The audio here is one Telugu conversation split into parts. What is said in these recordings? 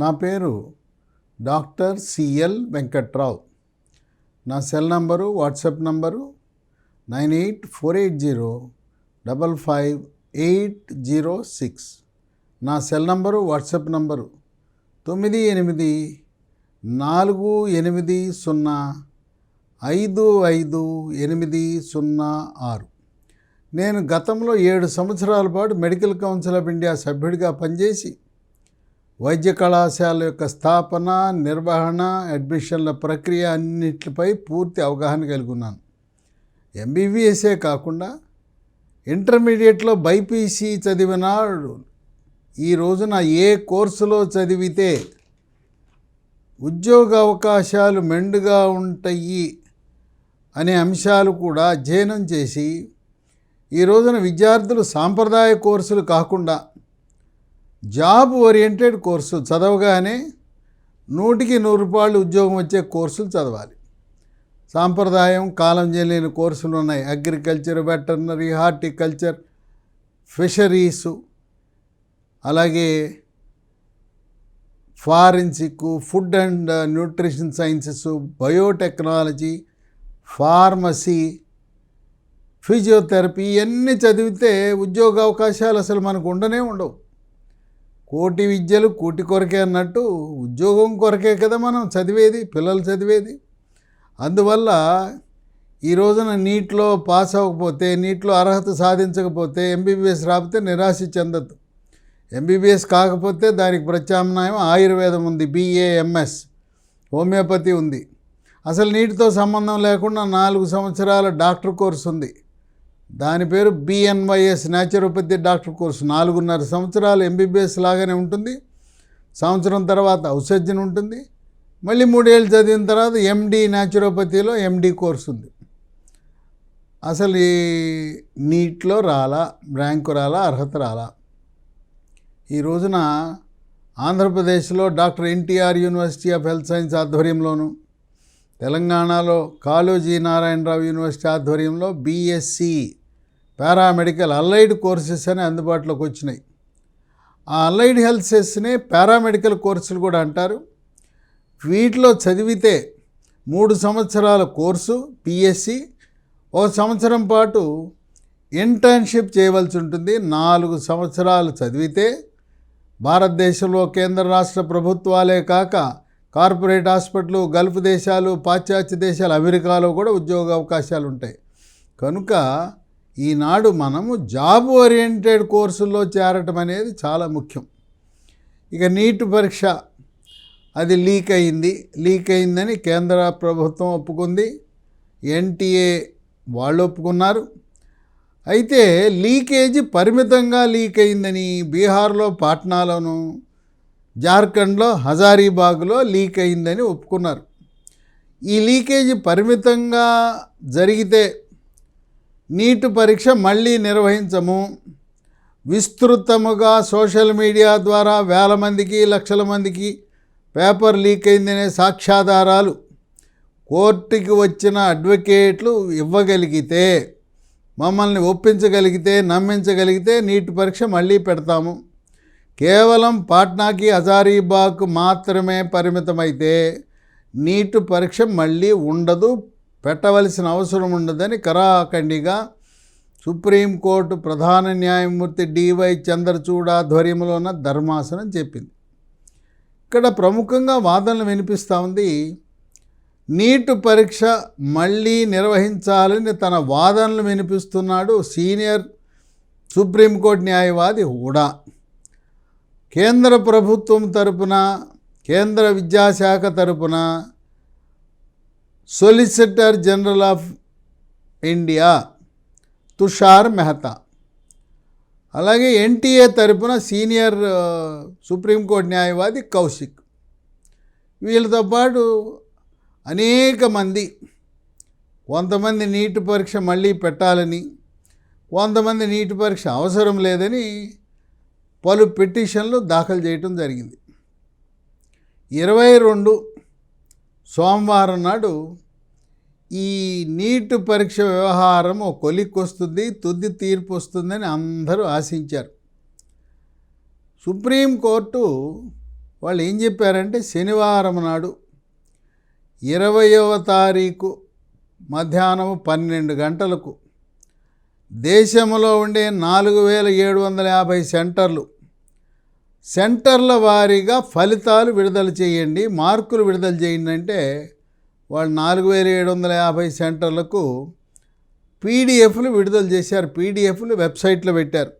నా పేరు డాక్టర్ సిఎల్ వెంకట్రావు. నా cell number WhatsApp number nine eight four eight zero double five eight zero six. నా సెల్ నంబరు వాట్సాప్ నంబరు తొమ్మిది ఎనిమిది నాలుగు ఎనిమిది సున్నా ఐదు ఐదు ఎనిమిది సున్నా ఆరు. నేను గతంలో ఏడు సంవత్సరాల పాటు మెడికల్ కౌన్సిల్ ఆఫ్ ఇండియా సభ్యుడిగా పనిచేసి వైద్య కళాశాల యొక్క స్థాపన నిర్వహణ అడ్మిషన్ల ప్రక్రియ అన్నిటిపై పూర్తి అవగాహన కలిగి ఉన్నాను ఎంబీబీఎస్ఏ కాకుండా ఇంటర్మీడియట్లో బైపీసీ చదివినాడు ఈ రోజున ఏ కోర్సులో చదివితే ఉద్యోగ అవకాశాలు మెండుగా ఉంటాయి అనే అంశాలు కూడా అధ్యయనం చేసి ఈ రోజున విద్యార్థులు సాంప్రదాయ కోర్సులు కాకుండా జాబ్ ఓరియంటెడ్ కోర్సు చదవగానే నూటికి నూరు రూపాయలు ఉద్యోగం వచ్చే కోర్సులు చదవాలి. సాంప్రదాయం కాలం చెల్లిన కోర్సులు ఉన్నాయి. అగ్రికల్చర్ వెటర్నరీ హార్టికల్చర్ ఫిషరీసు అలాగే forensic food and nutrition sciences biotechnology pharmacy physiotherapy ఇవన్నీ చదివితే ఉద్యోగ అవకాశాలు అసలు మనకు ఉండనే ఉండవు. కోటి విద్యలు కోటి కొరకే అన్నట్టు ఉద్యోగం కొరకే కదా మనం చదివేది పిల్లలు చదివేది. అందువల్ల ఈ రోజున నీట్లో పాస్ అవ్వకపోతే నీట్లో అర్హత సాధించకపోతే ఎంబీబీఎస్ రాకపోతే నిరాశ చెందద్దు. ఎంబీబీఎస్ కాకపోతే దానికి ప్రత్యామ్నాయం ఆయుర్వేదం ఉంది బీఏఎంఎస్ హోమియోపతి ఉంది. అసలు నీటితో సంబంధం లేకుండా నాలుగు సంవత్సరాల డాక్టర్ కోర్స్ ఉంది. దాని పేరు బిఎన్వైఎస్ న్యాచురోపతి డాక్టర్ కోర్సు. నాలుగున్నర సంవత్సరాలు ఎంబీబీఎస్ లాగానే ఉంటుంది. సంవత్సరం తర్వాత ఔషధ్యం ఉంటుంది. మళ్ళీ మూడేళ్ళు చదివిన తర్వాత ఎండి న్యాచురోపతిలో ఎండి కోర్సు ఉంది. అసలు ఈ నీట్లో రాలా ర్యాంకు రాలా అర్హత రాలా? ఈ రోజున ఆంధ్రప్రదేశ్లో doctor NTR university of health science ఆధ్వర్యంలోను తెలంగాణలో కాళోజీ నారాయణరావు యూనివర్సిటీ ఆధ్వర్యంలో బీఎస్సీ పారామెడికల్ అల్లైడ్ కోర్సెస్ అని అందుబాటులోకి వచ్చినాయి. ఆ అల్లైడ్ హెల్త్ సెస్ని పారామెడికల్ కోర్సులు కూడా అంటారు. వీటిలో చదివితే మూడు సంవత్సరాల కోర్సు పిఎస్సి ఓ సంవత్సరం పాటు ఇంటర్న్షిప్ చేయవలసి ఉంటుంది. నాలుగు సంవత్సరాలు చదివితే భారతదేశంలో కేంద్ర రాష్ట్ర ప్రభుత్వాలే కాక కార్పొరేట్ హాస్పిటల్ గల్ఫ్ దేశాలు పాశ్చాత్య దేశాలు అమెరికాలో కూడా ఉద్యోగ అవకాశాలు ఉంటాయి. కనుక ఈనాడు మనము జాబ్ ఓరియంటెడ్ కోర్సుల్లో చేరటం అనేది చాలా ముఖ్యం. ఇక నీట్ పరీక్ష అది లీక్ అయింది. లీక్ అయిందని కేంద్ర ప్రభుత్వం ఒప్పుకుంది. ఎన్టీఏ వాళ్ళు ఒప్పుకున్నారు. అయితే లీకేజీ పరిమితంగా లీక్ అయిందని బీహార్లో పాట్నాలోను జార్ఖండ్లో హజారీబాగ్లో లీక్ అయిందని ఒప్పుకున్నారు. ఈ లీకేజీ పరిమితంగా జరిగితే నీటు పరీక్ష మళ్ళీ నిర్వహించము. విస్తృతముగా సోషల్ మీడియా ద్వారా వేల మందికి లక్షల మందికి పేపర్ లీక్ అయిందనే సాక్ష్యాధారాలు కోర్టుకి వచ్చిన అడ్వకేట్లు ఇవ్వగలిగితే మమ్మల్ని ఒప్పించగలిగితే నమ్మించగలిగితే నీటి పరీక్ష మళ్ళీ పెడతాము. కేవలం పాట్నాకి హజారీబాగ్ మాత్రమే పరిమితమైతే నీటు పరీక్ష మళ్ళీ ఉండదు పెట్టవలసిన అవసరం ఉండదని కరాఖండిగా సుప్రీంకోర్టు ప్రధాన న్యాయమూర్తి డివై చంద్రచూడ్ ఆధ్వర్యంలో ఉన్న ధర్మాసనం చెప్పింది. ఇక్కడ ప్రముఖంగా వాదనలు వినిపిస్తూ ఉంది నీట్ పరీక్ష మళ్ళీ నిర్వహించాలని తన వాదనలు వినిపిస్తున్నాడు సీనియర్ సుప్రీంకోర్టు న్యాయవాది హుడా. కేంద్ర ప్రభుత్వం తరపున కేంద్ర విద్యాశాఖ తరపున solicitor general of India Tushar Mehta. అలాగే ఎన్టీఏ తరపున సీనియర్ సుప్రీంకోర్టు న్యాయవాది కౌశిక్. వీళ్ళతో పాటు అనేక మంది కొంతమంది నీటి పరీక్ష మళ్ళీ పెట్టాలని కొంతమంది నీటి పరీక్ష అవసరం లేదని పలు పిటిషన్లు దాఖలు చేయటం జరిగింది. ఇరవై రెండు సోమవారం నాడు ఈ నీట్ పరీక్ష వ్యవహారం ఒక కొలిక్కి వస్తుంది తుది తీర్పు వస్తుందని అందరూ ఆశించారు. సుప్రీంకోర్టు వాళ్ళు ఏం చెప్పారంటే శనివారం నాడు ఇరవయవ తారీఖు మధ్యాహ్నం పన్నెండు గంటలకు దేశంలో ఉండే నాలుగు వేల ఏడు వందల యాభై సెంటర్లు సెంటర్ల వారీగా ఫలితాలు విడుదల చేయండి మార్కులు విడుదల చేయండి అంటే వాళ్ళు నాలుగు వేల ఏడు వందల యాభై సెంటర్లకు పీడిఎఫ్లు విడుదల చేశారు. పీడిఎఫ్లు వెబ్సైట్లో పెట్టారు.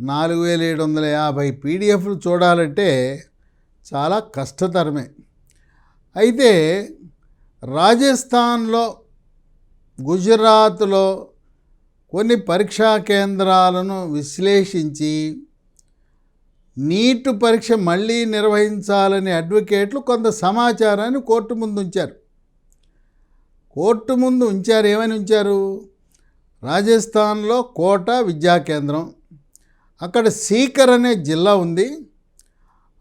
నాలుగు వేల ఏడు వందల యాభై పీడిఎఫ్లు చూడాలంటే చాలా కష్టతరమే. అయితే రాజస్థాన్లో గుజరాత్లో కొన్ని పరీక్షా కేంద్రాలను విశ్లేషించి నీటు పరీక్ష మళ్ళీ నిర్వహించాలని అడ్వకేట్లు కొంత సమాచారాన్ని కోర్టు ముందు ఉంచారు. కోర్టు ముందు ఉంచారు ఏమని ఉంచారు? రాజస్థాన్లో కోట విద్యా కేంద్రం. అక్కడ సీకర్ అనే జిల్లా ఉంది.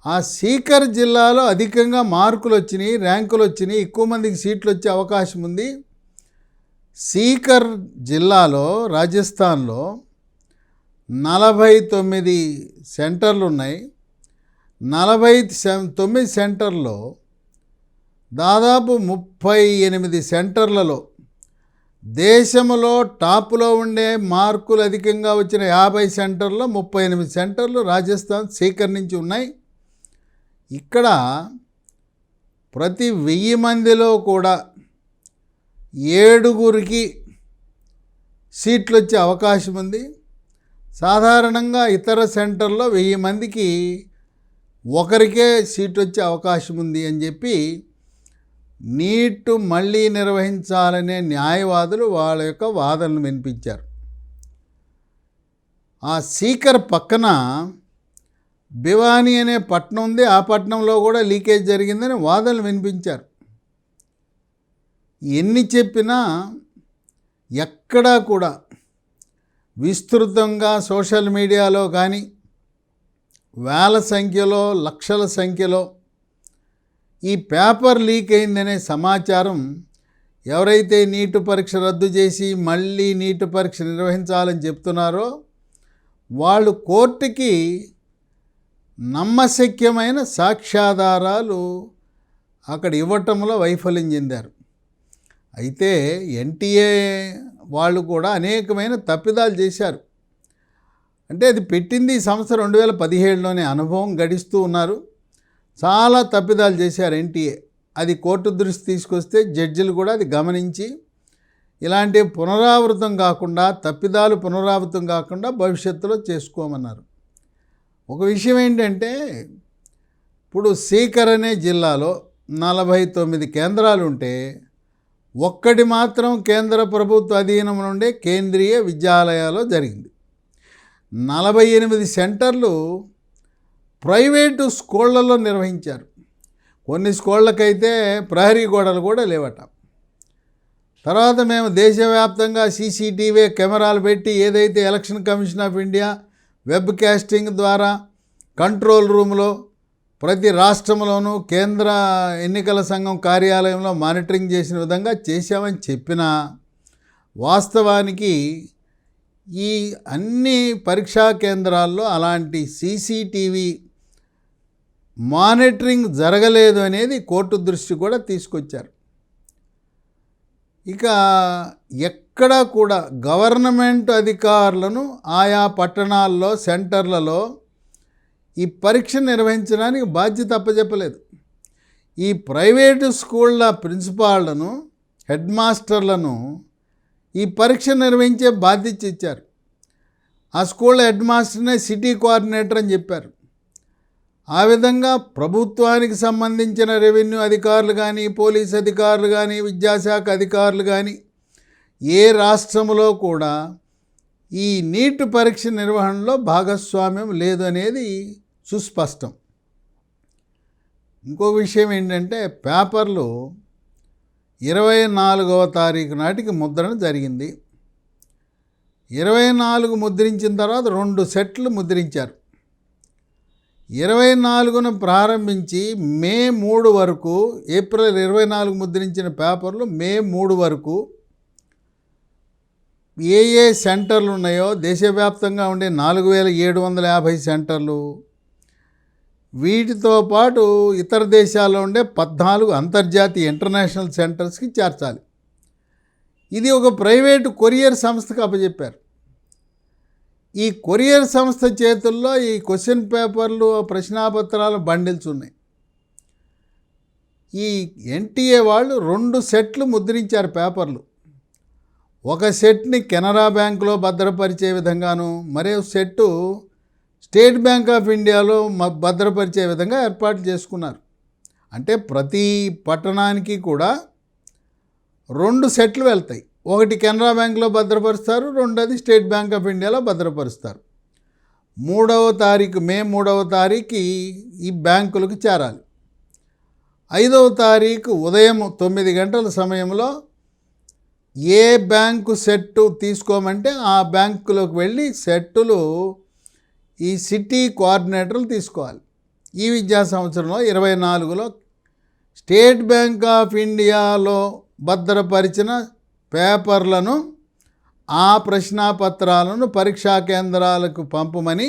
ఆ సీకర్ జిల్లాలో అధికంగా మార్కులు వచ్చినాయి ర్యాంకులు వచ్చినాయి ఎక్కువ మందికి సీట్లు వచ్చే అవకాశం ఉంది. సీకర్ జిల్లాలో రాజస్థాన్లో నలభై తొమ్మిది సెంటర్లు ఉన్నాయి. నలభై తొమ్మిది సెంటర్లో దాదాపు ముప్పై ఎనిమిది సెంటర్లలో దేశంలో టాప్లో ఉండే మార్కులు అధికంగా వచ్చిన యాభై సెంటర్లో ముప్పై ఎనిమిది సెంటర్లు రాజస్థాన్ సీకర్ నుంచి ఉన్నాయి. ఇక్కడ ప్రతి వెయ్యి మందిలో కూడా ఏడుగురికి సీట్లు వచ్చే అవకాశం ఉంది. సాధారణంగా ఇతర సెంటర్లో వెయ్యి మందికి ఒకరికే సీట్ వచ్చే అవకాశం ఉంది అని చెప్పి నీట్ మళ్ళీ నిర్వహించాలనే న్యాయవాదులు వాళ్ళ యొక్క వాదనలు వినిపించారు. ఆ సీకర్ పక్కన భివానీ అనే పట్టణం ఉంది. ఆ పట్టణంలో కూడా లీకేజ్ జరిగిందని వాదనలు వినిపించారు. ఎన్ని చెప్పినా ఎక్కడా కూడా విస్తృతంగా సోషల్ మీడియాలో కానీ వేల సంఖ్యలో లక్షల సంఖ్యలో ఈ పేపర్ లీక్ అయిందనే సమాచారం ఎవరైతే నీటు పరీక్ష రద్దు చేసి మళ్ళీ నీటు పరీక్ష నిర్వహించాలని చెప్తున్నారో వాళ్ళు కోర్టుకి నమ్మశక్యమైన సాక్ష్యాధారాలు అక్కడ ఇవ్వటంలో వైఫల్యం చెందారు. అయితే ఎన్టీఏ వాళ్ళు కూడా అనేకమైన తప్పిదాలు చేశారు. అంటే అది పెట్టింది ఈ సంవత్సరం రెండు వేల పదిహేడులోనే అనుభవం గడిస్తూ ఉన్నారు. చాలా తప్పిదాలు చేశారు ఎన్టీఏ. అది కోర్టు దృష్టి తీసుకొస్తే జడ్జిలు కూడా అది గమనించి ఇలాంటి పునరావృతం కాకుండా తప్పిదాలు పునరావృతం కాకుండా భవిష్యత్తులో చేసుకోమన్నారు. ఒక విషయం ఏంటంటే ఇప్పుడు సీకర్ అనే జిల్లాలో నలభై తొమ్మిది కేంద్రాలు ఉంటే ఒక్కటి మాత్రం కేంద్ర ప్రభుత్వ అధీనం నుండే కేంద్రీయ విద్యాలయాల్లో జరిగింది. నలభై ఎనిమిది సెంటర్లు ప్రైవేటు స్కూళ్ళలో నిర్వహించారు. కొన్ని స్కూళ్ళకైతే ప్రహరీ గోడలు కూడా లేవట. తర్వాత మేము దేశవ్యాప్తంగా సీసీటీవీ కెమెరాలు పెట్టి ఏదైతే election commission of India web casting ద్వారా కంట్రోల్ రూమ్లో ప్రతి రాష్ట్రంలోనూ కేంద్ర ఎన్నికల సంఘం కార్యాలయంలో మానిటరింగ్ చేసిన విధంగా చేశామని చెప్పినా వాస్తవానికి ఈ అన్ని పరీక్షా కేంద్రాల్లో అలాంటి సీసీటీవీ మానిటరింగ్ జరగలేదు అనేది కోర్టు దృష్టి కూడా తీసుకొచ్చారు. ఇక ఎక్కడా కూడా గవర్నమెంట్ అధికారులను ఆయా పట్టణాల్లో సెంటర్లలో ఈ పరీక్ష నిర్వహించడానికి బాధ్యత అప్పచెప్పలేదు ఈ ప్రైవేటు స్కూళ్ళ ప్రిన్సిపాళ్ళను హెడ్ మాస్టర్లను ఈ పరీక్ష నిర్వహించే బాధ్యత ఇచ్చారు. ఆ స్కూళ్ళ హెడ్ మాస్టర్నే సిటీ కోఆర్డినేటర్ అని చెప్పారు. ఆ విధంగా ప్రభుత్వానికి సంబంధించిన రెవెన్యూ అధికారులు కానీ పోలీస్ అధికారులు కానీ విద్యాశాఖ అధికారులు కానీ ఏ రాష్ట్రంలో కూడా ఈ నీట్ పరీక్ష నిర్వహణలో భాగస్వామ్యం లేదు అనేది సుస్పష్టం. ఇంకో విషయం ఏంటంటే పేపర్లు ఇరవై నాలుగవ తారీఖు నాటికి ముద్రణ జరిగింది. ఇరవై నాలుగు ముద్రించిన తర్వాత రెండు సెట్లు ముద్రించారు. ఇరవై నాలుగున ప్రారంభించి మే మూడు వరకు ఏప్రిల్ ఇరవై నాలుగు ముద్రించిన పేపర్లు మే మూడు వరకు ఏ ఏ సెంటర్లు ఉన్నాయో దేశవ్యాప్తంగా ఉండే నాలుగు వేల ఏడు వందల యాభై సెంటర్లు వీటితో పాటు ఇతర దేశాల్లో ఉండే పద్నాలుగు అంతర్జాతీయ ఇంటర్నేషనల్ సెంటర్స్కి చేర్చాలి. ఇది ఒక ప్రైవేటు కొరియర్ సంస్థకు అప్పచెప్పారు ఈ కొరియర్ సంస్థ చేతుల్లో ఈ క్వశ్చన్ పేపర్లు ప్రశ్నాపత్రాలు బండిల్స్ ఉన్నాయి. ఈ ఎన్టీఏ వాళ్ళు రెండు సెట్లు ముద్రించారు పేపర్లు. ఒక సెట్ని కెనరా బ్యాంకులో భద్రపరిచే విధంగాను మరో సెట్టు స్టేట్ బ్యాంక్ ఆఫ్ ఇండియాలో మ- భద్రపరిచే విధంగా ఏర్పాటు చేసుకున్నారు. అంటే ప్రతి పట్టణానికి కూడా రెండు సెట్లు వెళ్తాయి. ఒకటి కెనరా బ్యాంక్లో భద్రపరుస్తారు రెండోది స్టేట్ బ్యాంక్ ఆఫ్ ఇండియాలో భద్రపరుస్తారు. మూడవ తారీఖు మే మూడవ తారీఖు ఈ బ్యాంకులకు చేరాలి. ఐదవ తారీఖు ఉదయం తొమ్మిది గంటల సమయంలో ఏ బ్యాంకు సెట్టు తీసుకోమంటే ఆ బ్యాంకులోకి వెళ్ళి సెట్టులు ఈ సిటీ కోఆర్డినేటర్లు తీసుకోవాలి. ఈ విద్యా సంవత్సరంలో ఇరవై నాలుగులో స్టేట్ బ్యాంక్ ఆఫ్ ఇండియాలో భద్రపరిచిన పేపర్లను ఆ ప్రశ్నాపత్రాలను పరీక్షా కేంద్రాలకు పంపమని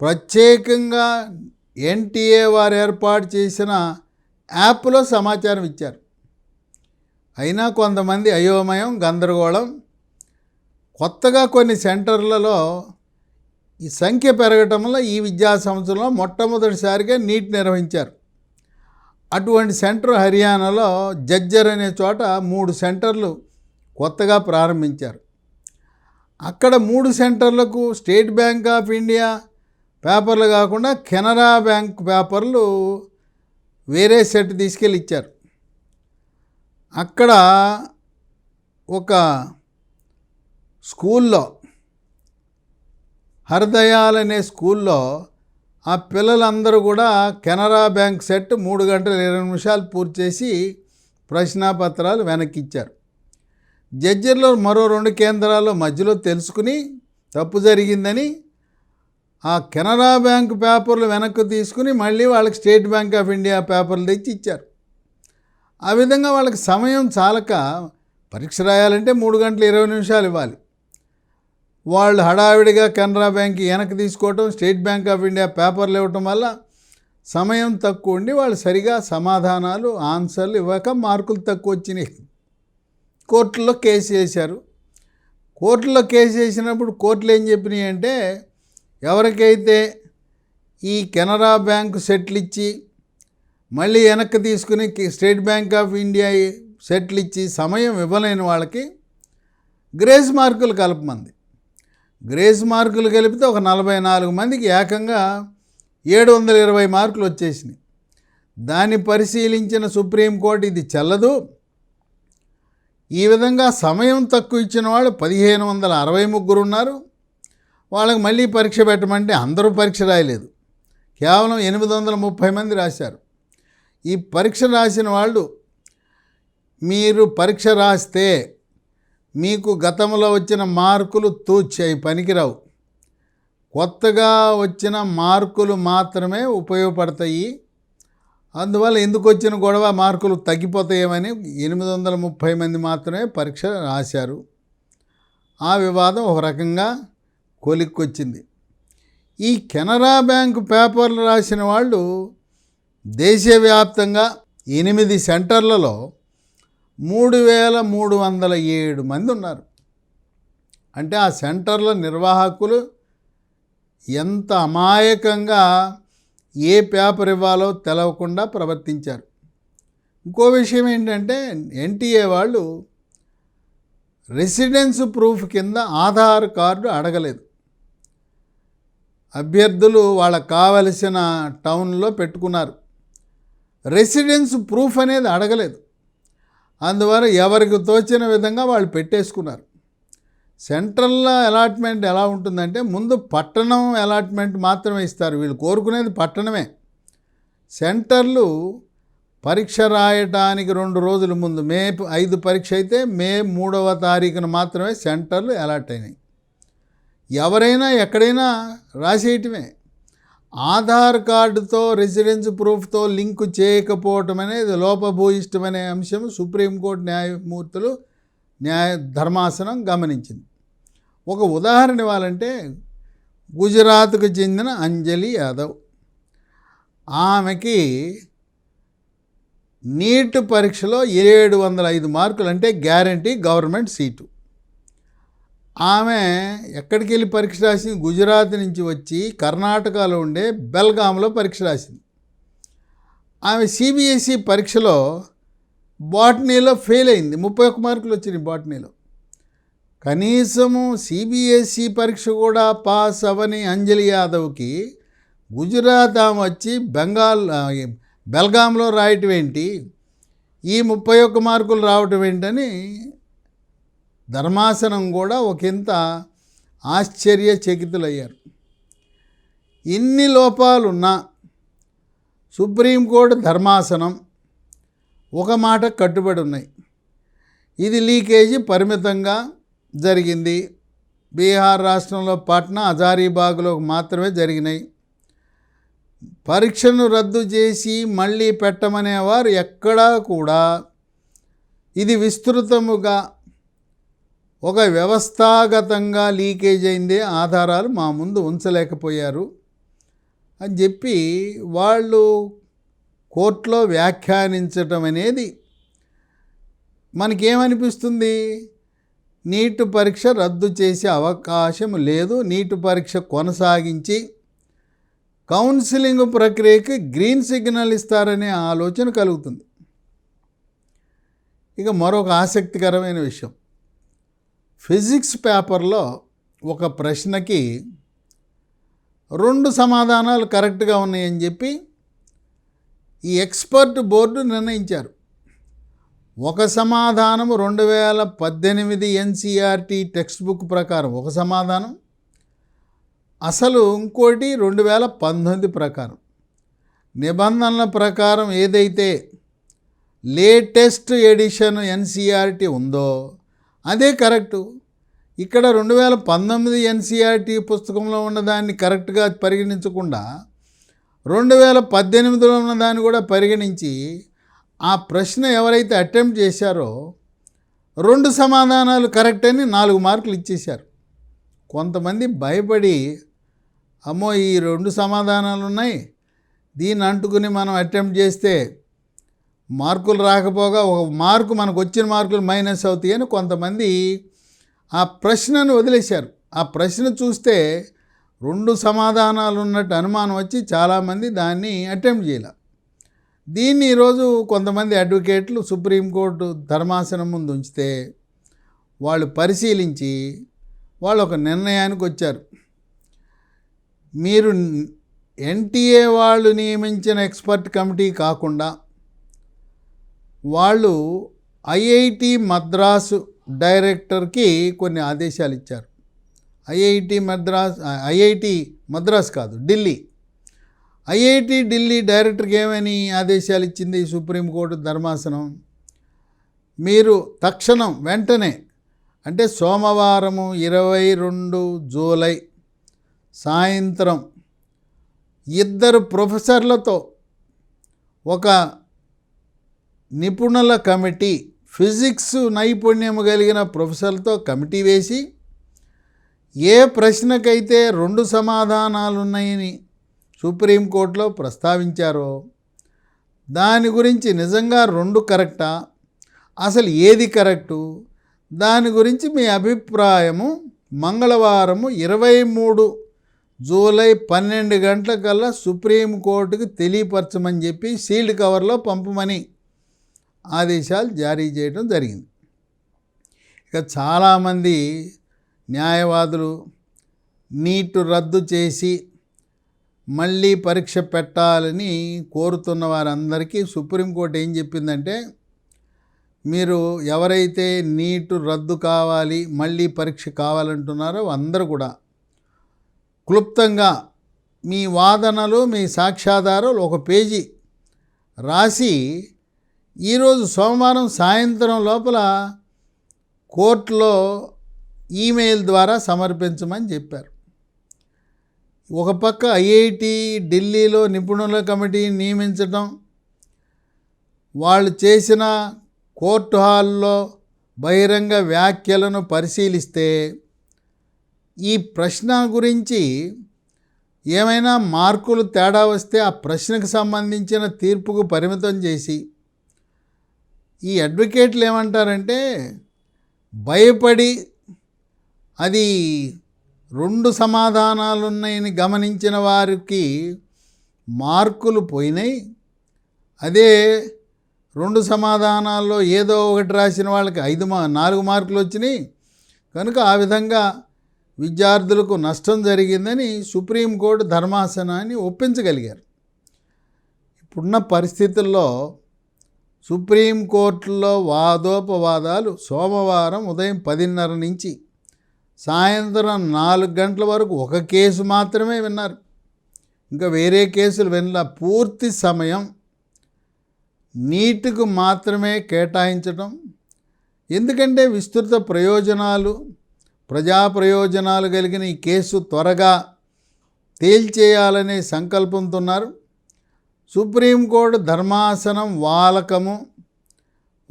ప్రత్యేకంగా ఎన్టీఏ వారు ఏర్పాటు చేసిన యాప్లో సమాచారం ఇచ్చారు. అయినా కొంతమంది అయోమయం గందరగోళం కొత్తగా కొన్ని సెంటర్లలో ఈ సంఖ్య పెరగటం వల్ల ఈ విద్యా సంవత్సరంలో మొట్టమొదటిసారిగా నీట్ నిర్వహించారు. అటువంటి సెంటర్ హర్యానాలో జజ్జర్ అనే చోట మూడు సెంటర్లు కొత్తగా ప్రారంభించారు. అక్కడ మూడు సెంటర్లకు స్టేట్ బ్యాంక్ ఆఫ్ ఇండియా పేపర్లు కాకుండా కెనరా బ్యాంక్ పేపర్లు వేరే సెట్ తీసుకెళ్ళి ఇచ్చారు. అక్కడ ఒక స్కూల్లో హరదయాల్ అనే స్కూల్లో ఆ పిల్లలందరూ కూడా కెనరా బ్యాంక్ సెట్ మూడు గంటల ఇరవై నిమిషాలు పూర్తి చేసి ప్రశ్నాపత్రాలు వెనక్కి ఇచ్చారు జడ్జర్లో మరో రెండు కేంద్రాల్లో మధ్యలో తెలుసుకుని తప్పు జరిగిందని ఆ కెనరా బ్యాంక్ పేపర్లు వెనక్కి తీసుకుని మళ్ళీ వాళ్ళకి స్టేట్ బ్యాంక్ ఆఫ్ ఇండియా పేపర్లు తెచ్చి ఇచ్చారు. ఆ విధంగా వాళ్ళకి సమయం చాలక పరీక్ష రాయాలంటే మూడు గంటల ఇరవై నిమిషాలు ఇవ్వాలి. వాళ్ళు హడావిడిగా కెనరా బ్యాంక్ వెనక్కి తీసుకోవటం స్టేట్ బ్యాంక్ ఆఫ్ ఇండియా పేపర్లు ఇవ్వటం వల్ల సమయం తక్కువ ఉండి వాళ్ళు సరిగా సమాధానాలు ఆన్సర్లు ఇవ్వక మార్కులు తక్కువ వచ్చినాయి. కోర్టులో కేసు వేశారు కోర్టులో కేసు వేసినప్పుడు కోర్టులు ఏం చెప్పినాయి అంటే ఎవరికైతే ఈ కెనరా బ్యాంకు సెట్లు ఇచ్చి మళ్ళీ వెనక్కి తీసుకుని స్టేట్ బ్యాంక్ ఆఫ్ ఇండియా సెట్లు ఇచ్చి సమయం ఇవ్వలేని వాళ్ళకి గ్రేస్ మార్కులు కలపమంది. గ్రేస్ మార్కులు కలిపితే ఒక నలభై నాలుగు మందికి ఏకంగా ఏడు వందల ఇరవై మార్కులు వచ్చేసినాయి. దాన్ని పరిశీలించిన సుప్రీంకోర్టు ఇది చెల్లదు. ఈ విధంగా సమయం తక్కువ ఇచ్చిన వాళ్ళు పదిహేను వందల అరవై ముగ్గురు ఉన్నారు వాళ్ళకి మళ్ళీ పరీక్ష పెట్టమంటే అందరూ పరీక్ష రాయలేదు. కేవలం ఎనిమిది వందల ముప్పై మంది రాశారు. ఈ పరీక్ష రాసిన వాళ్ళు మీరు పరీక్ష రాస్తే మీకు గతంలో వచ్చిన మార్కులు తూచాయి పనికిరావు. కొత్తగా వచ్చిన మార్కులు మాత్రమే ఉపయోగపడతాయి. అందువల్ల ఎందుకు వచ్చిన గొడవ? మార్కులు తగ్గిపోతాయేమని ఎనిమిది వందల ముప్పై మంది మాత్రమే పరీక్ష రాశారు. ఆ వివాదం ఒక రకంగా కొలిక్కొచ్చింది. ఈ కెనరా బ్యాంకు పేపర్లు రాసిన వాళ్ళు దేశవ్యాప్తంగా ఎనిమిది సెంటర్లలో మూడు వేల మూడు వందల ఏడు మంది ఉన్నారు. అంటే ఆ సెంటర్ల నిర్వాహకులు ఎంత అమాయకంగా ఏ పేపర్ ఇవ్వాలో తెలవకుండా ప్రవర్తించారు. ఇంకో విషయం ఏంటంటే ఎన్టీఏ వాళ్ళు రెసిడెన్స్ ప్రూఫ్ కింద ఆధార్ కార్డు అడగలేదు. అభ్యర్థులు వాళ్ళకు కావలసిన టౌన్లో పెట్టుకున్నారు. రెసిడెన్స్ ప్రూఫ్ అనేది అడగలేదు. అందువల్ల ఎవరికి తోచిన విధంగా వాళ్ళు పెట్టేసుకున్నారు. సెంట్రల్లో అలాట్మెంట్ ఎలా ఉంటుందంటే ముందు పట్టణం అలాట్మెంట్ మాత్రమే ఇస్తారు. వీళ్ళు కోరుకునేది పట్టణమే. సెంటర్లు పరీక్ష రాయటానికి రెండు రోజుల ముందు మే ఐదు పరీక్ష అయితే మే మూడవ తారీఖున మాత్రమే సెంటర్లు అలాట్ అయినాయి. ఎవరైనా ఎక్కడైనా రాసేయటమే. ఆధార్ కార్డుతో రెసిడెన్స్ ప్రూఫ్తో లింకు చేయకపోవటం అనేది లోపభూయిష్టమనే అంశం సుప్రీంకోర్టు న్యాయమూర్తులు న్యాయ ధర్మాసనం గమనించింది. ఒక ఉదాహరణ ఇవ్వాలంటే గుజరాత్కు చెందిన అంజలి యాదవ్. ఆమెకి నీట్ పరీక్షలో ఏడు వందల ఐదు మార్కులు అంటే గ్యారంటీ గవర్నమెంట్ సీటు. ఆమె ఎక్కడికి వెళ్ళి పరీక్ష రాసింది? గుజరాత్ నుంచి వచ్చి కర్ణాటకలో ఉండే బెల్గాంలో పరీక్ష రాసింది. ఆమె సిబిఎస్ఈ పరీక్షలో బాటనీలో ఫెయిల్ అయింది. ముప్పై ఒక్క మార్కులు వచ్చినాయి బాటనీలో. కనీసము సిబిఎస్ఈ పరీక్ష కూడా పాస్ అవని అంజలి యాదవ్కి గుజరాత్ ఆమె వచ్చి బెంగాల్ బెల్గాంలో రాయటం ఏంటి? ఈ ముప్పై ఒక్క మార్కులు రావటం ఏంటని ధర్మాసనం కూడా ఒకంత ఆశ్చర్యచకితులయ్యారు. ఇన్ని లోపాలున్నా సుప్రీంకోర్టు ధర్మాసనం ఒక మాట కట్టుబడి ఉన్నాయి ఇది లీకేజీ పరిమితంగా జరిగింది. బీహార్ రాష్ట్రంలో పాట్నా హజారీబాగ్లో మాత్రమే జరిగినాయి. పరీక్షను రద్దు చేసి మళ్ళీ పెట్టమనేవారు ఎక్కడా కూడా ఇది విస్తృతముగా ఒక వ్యవస్థాగతంగా లీకేజ్ అయిందే ఆధారాలు మా ముందు ఉంచలేకపోయారు అని చెప్పి వాళ్ళు కోర్టులో వ్యాఖ్యానించటం అనేది మనకేమనిపిస్తుంది? నీటు పరీక్ష రద్దు చేసే అవకాశం లేదు. నీటు పరీక్ష కొనసాగించి కౌన్సిలింగ్ ప్రక్రియకి గ్రీన్ సిగ్నల్ ఇస్తారనే ఆలోచన కలుగుతుంది. ఇక మరొక ఆసక్తికరమైన విషయం. ఫిజిక్స్ పేపర్లో ఒక ప్రశ్నకి రెండు సమాధానాలు కరెక్ట్గా ఉన్నాయని చెప్పి ఈ ఎక్స్పర్ట్ బోర్డు నిర్ణయించారు. ఒక సమాధానం రెండు వేల పద్దెనిమిది ఎన్సీఆర్టీ టెక్స్ట్ బుక్ ప్రకారం ఒక సమాధానం అసలు ఇంకోటి రెండు వేల పంతొమ్మిది ప్రకారం. నిబంధనల ప్రకారం ఏదైతే లేటెస్ట్ ఎడిషన్ ఎన్సీఆర్టీ ఉందో అదే కరెక్టు. ఇక్కడ రెండు వేల పంతొమ్మిది ఎన్సీఆర్టీ పుస్తకంలో ఉన్నదాన్ని కరెక్ట్గా పరిగణించకుండా రెండు వేల పద్దెనిమిదిలో ఉన్నదాన్ని కూడా పరిగణించి ఆ ప్రశ్న ఎవరైతే అటెంప్ట్ చేశారో రెండు సమాధానాలు కరెక్ట్ అని నాలుగు మార్కులు ఇచ్చేశారు. కొంతమంది భయపడి అమ్మో ఈ రెండు సమాధానాలు ఉన్నాయి దీన్ని అంటుకుని మనం అటెంప్ట్ చేస్తే మార్కులు రాకపోగా ఒక మార్కు మనకు వచ్చిన మార్కులు మైనస్ అవుతాయి అని కొంతమంది ఆ ప్రశ్నను వదిలేశారు. ఆ ప్రశ్న చూస్తే రెండు సమాధానాలు ఉన్నట్టు అనుమానం వచ్చి చాలామంది దాన్ని అటెంప్ట్ చేయాలి. దీన్ని ఈరోజు కొంతమంది అడ్వకేట్లు సుప్రీంకోర్టు ధర్మాసనం ముందు ఉంచితే వాళ్ళు పరిశీలించి వాళ్ళు ఒక నిర్ణయానికి వచ్చారు. మీరు ఎన్టీఏ వాళ్ళు నియమించిన ఎక్స్పర్ట్ కమిటీ కాకుండా వాళ్ళు ఐఐటి మద్రాసు డైరెక్టర్కి కొన్ని ఆదేశాలు ఇచ్చారు. ఐఐటి మద్రాస్ ఐఐటి మద్రాస్ కాదు ఢిల్లీ. ఐఐటి ఢిల్లీ డైరెక్టర్కి ఏమని ఆదేశాలు ఇచ్చింది సుప్రీంకోర్టు ధర్మాసనం? మీరు తక్షణం వెంటనే అంటే సోమవారము ఇరవై రెండు జూలై సాయంత్రం ఇద్దరు ప్రొఫెసర్లతో ఒక నిపుణుల కమిటీ ఫిజిక్స్ నైపుణ్యం కలిగిన ప్రొఫెసర్తో కమిటీ వేసి ఏ ప్రశ్నకైతే రెండు సమాధానాలు ఉన్నాయని సుప్రీంకోర్టులో ప్రస్తావించారో దాని గురించి నిజంగా రెండు కరెక్టా? అసలు ఏది కరెక్టు? దాని గురించి మీ అభిప్రాయము మంగళవారము ఇరవై మూడు జూలై పన్నెండు గంటలకల్లా సుప్రీంకోర్టుకు తెలియపరచమని చెప్పి సీల్డ్ కవర్లో పంపమని ఆదేశాలు జారీ చేయడం జరిగింది. ఇక చాలామంది న్యాయవాదులు నీటు రద్దు చేసి మళ్ళీ పరీక్ష పెట్టాలని కోరుతున్న వారందరికీ సుప్రీంకోర్టు ఏం చెప్పిందంటే మీరు ఎవరైతే నీటు రద్దు కావాలి మళ్ళీ పరీక్ష కావాలంటున్నారో అందరూ కూడా క్లుప్తంగా మీ వాదనలు మీ సాక్ష్యాధారాలు ఒక పేజీ రాసి ఈరోజు సోమవారం సాయంత్రం లోపల కోర్టులో ఈమెయిల్ ద్వారా సమర్పించమని చెప్పారు. ఒక పక్క ఐఐటి ఢిల్లీలో నిపుణుల కమిటీ నియమించడం వాళ్ళు చేసిన కోర్టు హాల్లో బహిరంగ వ్యాఖ్యలను పరిశీలిస్తే ఈ ప్రశ్న గురించి ఏమైనా మార్కులు తేడా వస్తే ఆ ప్రశ్నకు సంబంధించిన తీర్పుకు పరిమితం చేసి ఈ అడ్వకేట్లు ఏమంటారంటే భయపడి అది రెండు సమాధానాలు ఉన్నాయని గమనించిన వారికి మార్కులు పోయినాయి. అదే రెండు సమాధానాల్లో ఏదో ఒకటి రాసిన వాళ్ళకి ఐదు మా నాలుగు మార్కులు వచ్చినాయి. కనుక ఆ విధంగా విద్యార్థులకు నష్టం జరిగిందని సుప్రీంకోర్టు ధర్మాసనాన్ని ఒప్పించగలిగారు. ఇప్పుడున్న పరిస్థితుల్లో సుప్రీంకోర్టులో వాదోపవాదాలు సోమవారం ఉదయం పదిన్నర నుంచి సాయంత్రం నాలుగు గంటల వరకు ఒక కేసు మాత్రమే విన్నారు. ఇంకా వేరే కేసులు వినలా. పూర్తి సమయం నీటుకు మాత్రమే కేటాయించడం ఎందుకంటే విస్తృత ప్రయోజనాలు ప్రజా ప్రయోజనాలు కలిగిన ఈ కేసు త్వరగా తేల్చేయాలనే సంకల్పంతో ఉన్నారు. సుప్రీంకోర్టు ధర్మాసనం వాలకము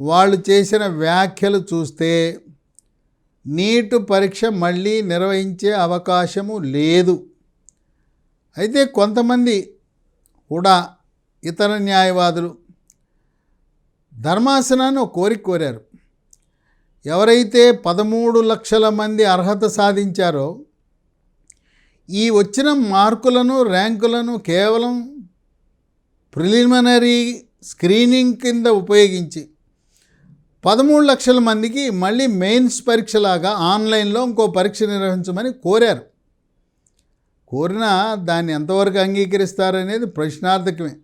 వాళ్ళు చేసిన వ్యాఖ్యలు చూస్తే నీటు పరీక్ష మళ్ళీ నిర్వహించే అవకాశము లేదు. అయితే కొంతమంది కూడా ఇతర న్యాయవాదులు ధర్మాసనాన్ని కోరిక కోరారు. ఎవరైతే పదమూడు లక్షల మంది అర్హత సాధించారో ఈ వచ్చిన మార్కులను ర్యాంకులను కేవలం ప్రిలిమినరీ స్క్రీనింగ్ కింద ఉపయోగించి పదమూడు లక్షల మందికి మళ్ళీ మెయిన్స్ పరీక్షలాగా ఆన్లైన్లో ఇంకో పరీక్ష నిర్వహించమని కోరారు. కోరినా దాన్ని ఎంతవరకు అంగీకరిస్తారనేది ప్రశ్నార్థకమే.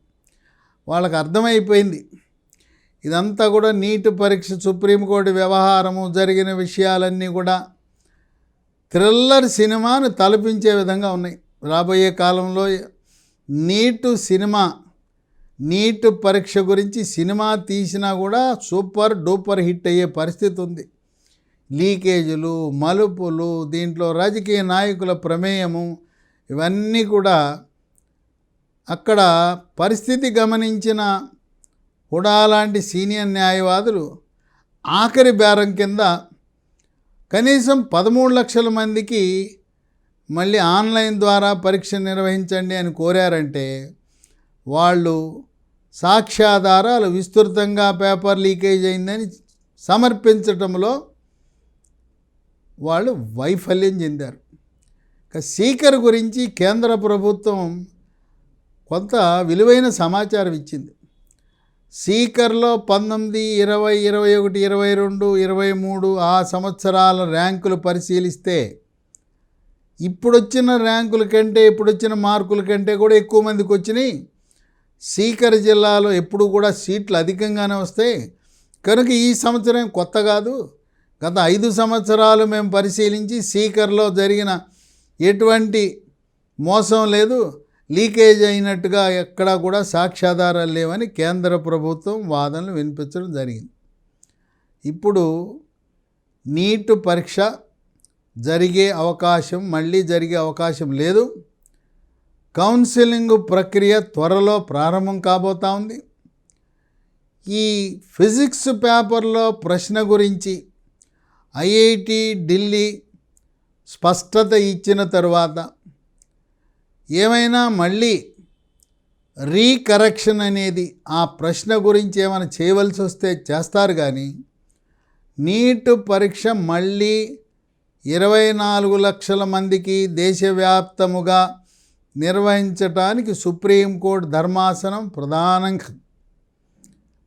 వాళ్ళకి అర్థమైపోయింది. ఇదంతా కూడా నీట్ పరీక్ష సుప్రీంకోర్టు వ్యవహారము జరిగిన విషయాలన్నీ కూడా థ్రిల్లర్ సినిమాను తలపించే విధంగా ఉన్నాయి. రాబోయే కాలంలో నీటు సినిమా నీట్ పరీక్ష గురించి సినిమా తీసినా కూడా సూపర్ డూపర్ హిట్ అయ్యే పరిస్థితి ఉంది. లీకేజీలు మలుపులు దీంట్లో రాజకీయ నాయకుల ప్రమేయము ఇవన్నీ కూడా అక్కడ పరిస్థితి గమనించిన హుడా లాంటి సీనియర్ న్యాయవాదులు ఆఖరి బేరం కింద కనీసం పదమూడు లక్షల మందికి మళ్ళీ ఆన్లైన్ ద్వారా పరీక్ష నిర్వహించండి అని కోరారంటే వాళ్ళు సాక్ష్యాధారాలు విస్తృతంగా పేపర్ లీకేజ్ అయిందని సమర్పించటంలో వాళ్ళు వైఫల్యం చెందారు. సీకర్ గురించి కేంద్ర ప్రభుత్వం కొంత విలువైన సమాచారం ఇచ్చింది. సీకర్లో పంతొమ్మిది ఇరవై ఇరవై ఒకటి ఇరవై రెండు ఇరవై మూడు ఆ సంవత్సరాల ర్యాంకులు పరిశీలిస్తే ఇప్పుడొచ్చిన ర్యాంకుల కంటే ఇప్పుడొచ్చిన మార్కుల కంటే కూడా ఎక్కువ మందికి వచ్చినాయి. సీకర్ జిల్లాలో ఎప్పుడు కూడా సీట్లు అధికంగానే వస్తాయి. కనుక ఈ సంవత్సరం కొత్త కాదు. గత ఐదు సంవత్సరాలు మేము పరిశీలించి సీకర్లో జరిగిన ఎటువంటి మోసం లేదు. లీకేజ్ అయినట్టుగా ఎక్కడా కూడా సాక్ష్యాధారాలు లేవని కేంద్ర ప్రభుత్వం వాదనలు వినిపించడం జరిగింది. ఇప్పుడు నీట్ పరీక్ష జరిగే అవకాశం మళ్ళీ జరిగే అవకాశం లేదు. కౌన్సిలింగ్ ప్రక్రియ త్వరలో ప్రారంభం కాబోతా ఉంది. ఈ ఫిజిక్స్ పేపర్లో ప్రశ్న గురించి ఐఐటి ఢిల్లీ స్పష్టత ఇచ్చిన తరువాత ఏమైనా మళ్ళీ రీకరెక్షన్ అనేది ఆ ప్రశ్న గురించి ఏమైనా చేయవలసి వస్తే చేస్తారు కానీ నీట్ పరీక్ష మళ్ళీ ఇరవై నాలుగు లక్షల మందికి దేశవ్యాప్తముగా నిర్వహించటానికి సుప్రీంకోర్టు ధర్మాసనం ప్రధానంగా.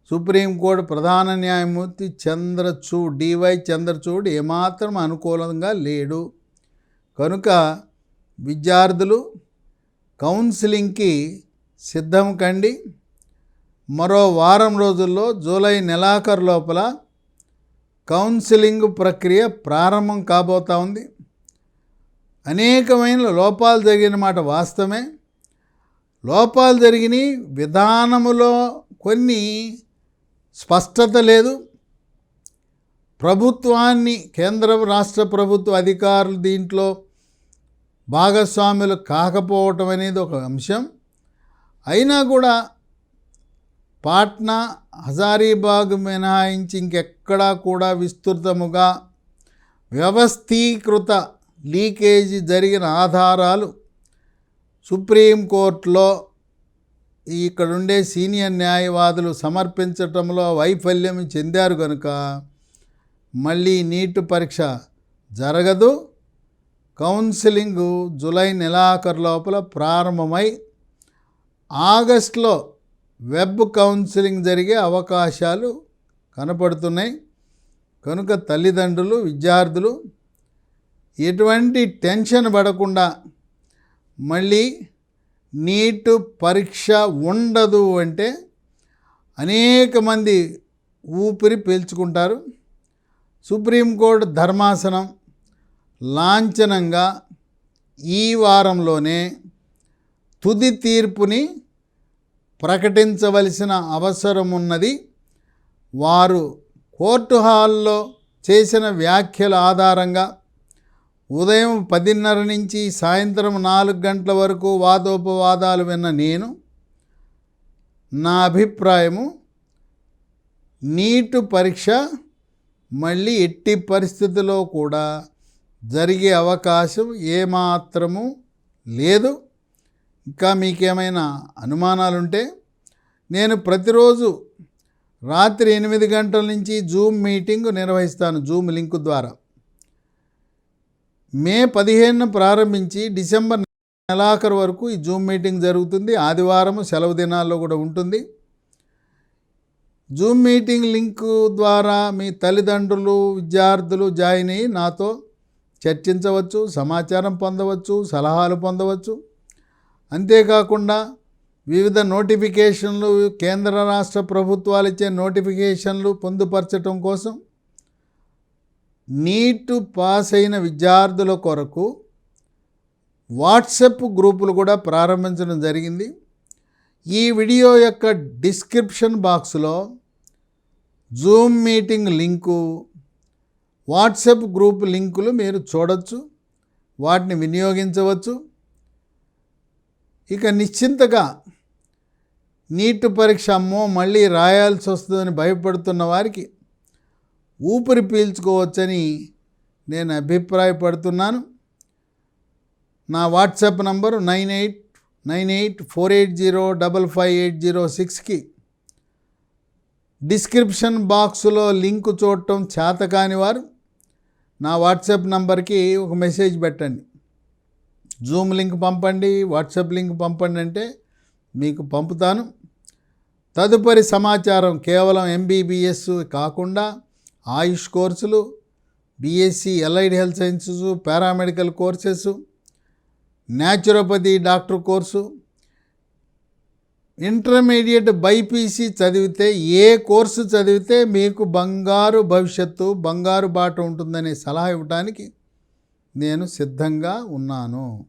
సుప్రీంకోర్టు ప్రధాన న్యాయమూర్తి చంద్రచూడ్ డివై చంద్రచూడ్ ఏమాత్రం అనుకూలంగా లేడు. కనుక విద్యార్థులు కౌన్సిలింగ్కి సిద్ధం కండి. మరో వారం రోజుల్లో జూలై నెలాఖరు లోపల కౌన్సిలింగ్ ప్రక్రియ ప్రారంభం కాబోతా ఉంది. అనేకమైన లోపాలు జరిగిన మాట వాస్తవమే. లోపాలు జరిగిన విధానములో కొన్ని స్పష్టత లేదు. ప్రభుత్వాన్ని కేంద్ర రాష్ట్ర ప్రభుత్వ అధికారులు దీంట్లో భాగస్వాములు కాకపోవటం అనేది ఒక అంశం. అయినా కూడా పాట్నా హజారీబాగ్ మినహాయించి ఇంకెక్కడా కూడా విస్తృతముగా వ్యవస్థీకృత లీకేజీ జరిగిన ఆధారాలు సుప్రీంకోర్టులో ఇక్కడుండే సీనియర్ న్యాయవాదులు సమర్పించటంలో వైఫల్యం చెందారు కనుక మళ్ళీ నీట్ పరీక్ష జరగదు. కౌన్సిలింగ్ జూలై నెలాఖరు లోపల ప్రారంభమై ఆగస్టులో వెబ్ కౌన్సిలింగ్ జరిగే అవకాశాలు కనపడుతున్నాయి. కనుక తల్లిదండ్రులు విద్యార్థులు ఎటువంటి టెన్షన్ పడకుండా మళ్ళీ నీటు పరీక్ష ఉండదు అంటే అనేక మంది ఊపిరి పీల్చుకుంటారు. సుప్రీంకోర్టు ధర్మాసనం లాంఛనంగా ఈ వారంలోనే తుది తీర్పుని ప్రకటించవలసిన అవసరం ఉన్నది వారు కోర్టు హాల్లో చేసిన వ్యాఖ్యల ఆధారంగా ఉదయం పదిన్నర నుంచి సాయంత్రం నాలుగు గంటల వరకు వాదోపవాదాలు విన్న నేను నా అభిప్రాయము నీటు పరీక్ష మళ్ళీ ఎట్టి పరిస్థితిలో కూడా జరిగే అవకాశం ఏమాత్రము లేదు. ఇంకా మీకేమైనా అనుమానాలుంటే నేను ప్రతిరోజు రాత్రి ఎనిమిది గంటల నుంచి జూమ్ మీటింగ్ నిర్వహిస్తాను జూమ్ లింక్ ద్వారా. మే పదిహేనున ప్రారంభించి డిసెంబర్ నెలాఖరు వరకు ఈ జూమ్ మీటింగ్ జరుగుతుంది. ఆదివారం సెలవు దినాల్లో కూడా ఉంటుంది. జూమ్ మీటింగ్ లింక్ ద్వారా మీ తల్లిదండ్రులు విద్యార్థులు జాయిన్ అయ్యి నాతో చర్చించవచ్చు సమాచారం పొందవచ్చు సలహాలు పొందవచ్చు. అంతేకాకుండా వివిధ నోటిఫికేషన్లు కేంద్ర రాష్ట్ర ప్రభుత్వాలు ఇచ్చే నోటిఫికేషన్లు పొందుపరచడం కోసం నీటు పాస్ అయిన విద్యార్థుల కొరకు వాట్సప్ గ్రూపులు కూడా ప్రారంభించడం జరిగింది. ఈ వీడియో యొక్క డిస్క్రిప్షన్ బాక్స్లో zoom meeting link WhatsApp group లింకులు మీరు చూడవచ్చు వాటిని వినియోగించవచ్చు. ఇక నిశ్చింతగా నీట్ పరీక్ష అమ్మో మళ్ళీ రాయాల్సి వస్తుందని భయపడుతున్న వారికి ఊపిరి పీల్చుకోవచ్చని నేను అభిప్రాయపడుతున్నాను. నా WhatsApp number nine eight nine eight four eight zero double five eight zero సిక్స్కి డిస్క్రిప్షన్ బాక్స్లో లింక్ చూడటం చేత కాని వారు నా వాట్సాప్ నంబర్కి ఒక మెసేజ్ పెట్టండి. జూమ్ లింక్ పంపండి వాట్సాప్ లింక్ పంపండి అంటే మీకు పంపుతాను. తదుపరి సమాచారం కేవలం ఎంబీబీఎస్ కాకుండా ఆయుష్ కోర్సులు BSc allied health sciences paramedical courses naturopathy doctor course. Intermediate BiPC చదివితే ఏ కోర్సు చదివితే మీకు బంగారు భవిష్యత్తు బంగారు బాట ఉంటుందనే సలహా ఇవ్వడానికి నేను సిద్ధంగా ఉన్నాను.